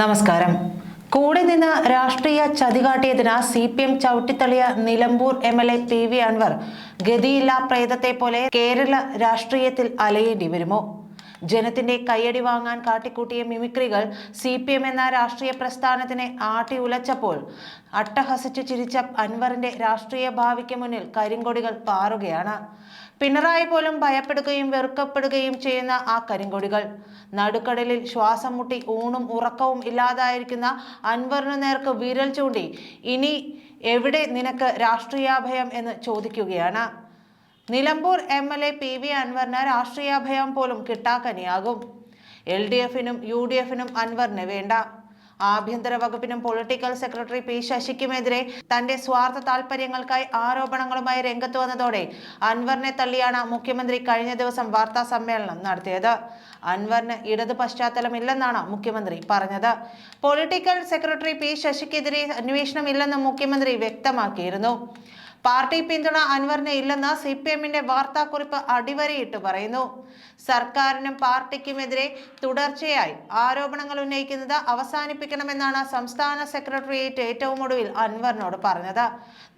നമസ്കാരം. കൂടെ നിന്ന് രാഷ്ട്രീയ ചതികാട്ടിയതിന് C P M ചവിട്ടിത്തള്ളിയ Nilambur M L A P V Anvar ഗതിയില്ലാ പ്രേതത്തെ പോലെ കേരള രാഷ്ട്രീയത്തിൽ അലയേണ്ടി വരുമോ? ജനത്തിന്റെ കയ്യടി വാങ്ങാൻ കാട്ടിക്കൂട്ടിയ മിമിക്രികൾ സി പി എം എന്ന രാഷ്ട്രീയ പ്രസ്ഥാനത്തിനെ ആട്ടി ഉലച്ചപ്പോൾ അട്ടഹസിച്ചു ചിരിച്ച അൻവറിന്റെ രാഷ്ട്രീയ ഭാവിക്ക് മുന്നിൽ കരിങ്കൊടികൾ പാറുകയാണ്. പിണറായി പോലും ഭയപ്പെടുകയും വെറുക്കപ്പെടുകയും ചെയ്യുന്ന ആ കരിങ്കൊടികൾ. നടുക്കടലിൽ ശ്വാസം മുട്ടി ഊണും ഉറക്കവും ഇല്ലാതായിരിക്കുന്ന അൻവറിനു നേർക്ക് വിരൽ ചൂണ്ടി ഇനി എവിടെ നിനക്ക് രാഷ്ട്രീയാഭയം? എന്ന് ചോദിക്കുകയാണ്. Nilambur M L A P V അൻവറിന് രാഷ്ട്രീയാഭയം പോലും കിട്ടാക്കനിയാകും. എൽ ഡി എഫിനും യു ഡി എഫിനും അൻവറിന് വേണ്ട. ആഭ്യന്തര വകുപ്പിനും പൊളിറ്റിക്കൽ സെക്രട്ടറി പി ശശിക്കുമെതിരെ തന്റെ സ്വാർത്ഥ താൽപര്യങ്ങൾക്കായി ആരോപണങ്ങളുമായി രംഗത്ത് വന്നതോടെ അൻവറിനെ തള്ളിയാണ് മുഖ്യമന്ത്രി കഴിഞ്ഞ ദിവസം വാർത്താ സമ്മേളനം നടത്തിയത്. അൻവറിന് ഇടത് പശ്ചാത്തലമില്ലെന്നാണ് മുഖ്യമന്ത്രി പറഞ്ഞത്. പൊളിറ്റിക്കൽ സെക്രട്ടറി പി ശശിക്കെതിരെ അന്വേഷണമില്ലെന്ന് മുഖ്യമന്ത്രി വ്യക്തമാക്കിയിരുന്നു. പാർട്ടി പിന്തുണ അൻവറിന് ഇല്ലെന്ന് സി പി എമ്മിന്റെ വാർത്താക്കുറിപ്പ് അടിവരയിട്ട് പറയുന്നു. സർക്കാരിനും പാർട്ടിക്കുമെതിരെ തുടർച്ചയായി ആരോപണങ്ങൾ ഉന്നയിക്കുന്നത് അവസാനിപ്പിക്കണമെന്നാണ് സംസ്ഥാന സെക്രട്ടേറിയറ്റ് ഏറ്റവും ഒടുവിൽ അൻവറിനോട് പറഞ്ഞത്.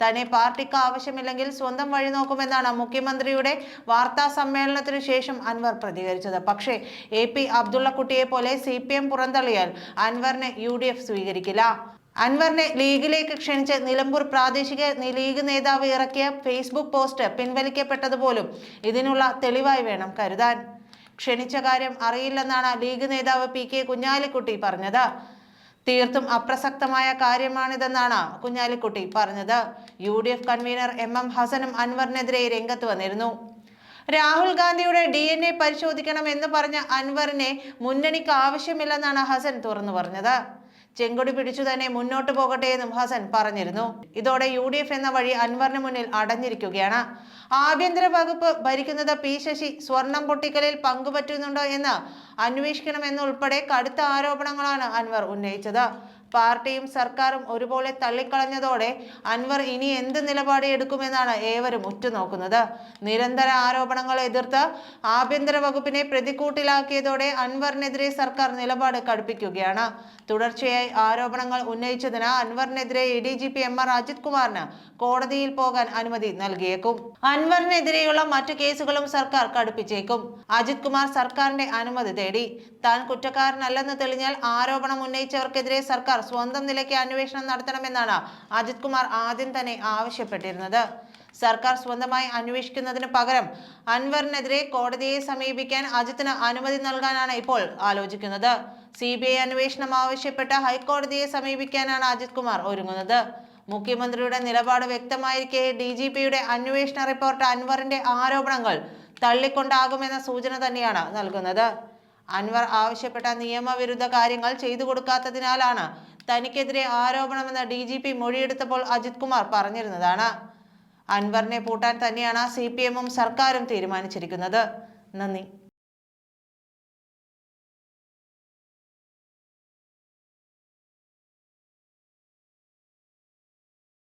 തന്നെ പാർട്ടിക്ക് ആവശ്യമില്ലെങ്കിൽ സ്വന്തം വഴി നോക്കുമെന്നാണ് മുഖ്യമന്ത്രിയുടെ വാർത്താ സമ്മേളനത്തിനു ശേഷം അൻവർ പ്രതികരിച്ചത്. പക്ഷേ എ പി അബ്ദുള്ളക്കുട്ടിയെ പോലെ സി പി എം പുറന്തള്ളിയാൽ അൻവറിനെ യു ഡി എഫ് സ്വീകരിക്കില്ല. അൻവറിനെ ലീഗിലേക്ക് ക്ഷണിച്ച് നിലമ്പൂർ പ്രാദേശിക ലീഗ് നേതാവ് ഇറക്കിയ ഫേസ്ബുക്ക് പോസ്റ്റ് പിൻവലിക്കപ്പെട്ടതുപോലും ഇതിനുള്ള തെളിവായി വേണം കരുതാൻ. ക്ഷണിച്ച കാര്യം അറിയില്ലെന്നാണ് ലീഗ് നേതാവ് പി കെ കുഞ്ഞാലിക്കുട്ടി പറഞ്ഞത്. തീർത്തും അപ്രസക്തമായ കാര്യമാണിതെന്നാണ് കുഞ്ഞാലിക്കുട്ടി പറഞ്ഞത്. U D F convener M M ഹസനും അൻവറിനെതിരെ രംഗത്ത് വന്നിരുന്നു. രാഹുൽ ഗാന്ധിയുടെ ഡി എൻ എ പരിശോധിക്കണം എന്ന് പറഞ്ഞ അൻവറിനെ മുന്നണിക്ക് ആവശ്യമില്ലെന്നാണ് ഹസൻ തുറന്നു പറഞ്ഞത്. ചെങ്കൊടി പിടിച്ചു തന്നെ മുന്നോട്ട് പോകട്ടെ എന്നും ഹസൻ പറഞ്ഞിരുന്നു. ഇതോടെ യു ഡി എഫ് എന്ന വഴി അൻവറിന് മുന്നിൽ അടഞ്ഞിരിക്കുകയാണ്. ആഭ്യന്തര വകുപ്പ് ഭരിക്കുന്നത് പി ശശി സ്വർണം പൊട്ടിക്കലിൽ പങ്കുപറ്റുന്നുണ്ടോ എന്ന് അന്വേഷിക്കണമെന്നുൾപ്പെടെ കടുത്ത ആരോപണങ്ങളാണ് അൻവർ ഉന്നയിച്ചത്. പാർട്ടിയും സർക്കാരും ഒരുപോലെ തള്ളിക്കളഞ്ഞതോടെ അൻവർ ഇനി എന്ത് നിലപാട് എടുക്കുമെന്നാണ് ഏവരും ഉറ്റുനോക്കുന്നത്. നിരന്തര ആരോപണങ്ങൾ എതിർത്ത് ആഭ്യന്തര വകുപ്പിനെ പ്രതിക്കൂട്ടിലാക്കിയതോടെ അൻവറിനെതിരെ സർക്കാർ നിലപാട് കടുപ്പിക്കുകയാണ്. തുടർച്ചയായി ആരോപണങ്ങൾ ഉന്നയിച്ചതിന് അൻവറിനെതിരെ A D G P M R Ajith കുമാറിന് കോടതിയിൽ പോകാൻ അനുമതി നൽകിയേക്കും. അൻവറിനെതിരെയുള്ള മറ്റു കേസുകളും സർക്കാർ കടുപ്പിച്ചേക്കും. അജിത് കുമാർ സർക്കാരിന്റെ അനുമതി തേടി. താൻ കുറ്റക്കാരനല്ലെന്ന് തെളിഞ്ഞാൽ ആരോപണം ഉന്നയിച്ചവർക്കെതിരെ സർക്കാർ സ്വന്തം നിലയ്ക്ക് അന്വേഷണം നടത്തണമെന്നാണ് അജിത് കുമാർ ആദ്യം തന്നെ ആവശ്യപ്പെട്ടിരുന്നത്. സർക്കാർ സ്വന്തമായി അന്വേഷിക്കുന്നതിന് പകരം അൻവറിനെതിരെ കോടതിയെ സമീപിക്കാൻ അജിത്തിന് അനുമതി നൽകാനാണ് ഇപ്പോൾ ആലോചിക്കുന്നത്. സി ബി ഐ അന്വേഷണം ആവശ്യപ്പെട്ട ഹൈക്കോടതിയെ സമീപിക്കാനാണ് അജിത് കുമാർ ഒരുങ്ങുന്നത്. മുഖ്യമന്ത്രിയുടെ നിലപാട് വ്യക്തമായിരിക്കെ ഡി ജി പിയുടെ അന്വേഷണ റിപ്പോർട്ട് അൻവറിന്റെ ആരോപണങ്ങൾ തള്ളിക്കൊണ്ടാകുമെന്ന സൂചന തന്നെയാണ് നൽകുന്നത്. അൻവർ ആവശ്യപ്പെട്ട നിയമവിരുദ്ധ കാര്യങ്ങൾ ചെയ്തു കൊടുക്കാത്തതിനാലാണ് തനിക്കെതിരെ ആരോപണമെന്ന് ഡി ജി പി മൊഴിയെടുത്തപ്പോൾ അജിത് കുമാർ പറഞ്ഞിരുന്നതാണ്. അൻവറിനെ പൂട്ടാൻ തന്നെയാണ് സി പി എമ്മും സർക്കാരും തീരുമാനിച്ചിരിക്കുന്നത്. നന്ദി.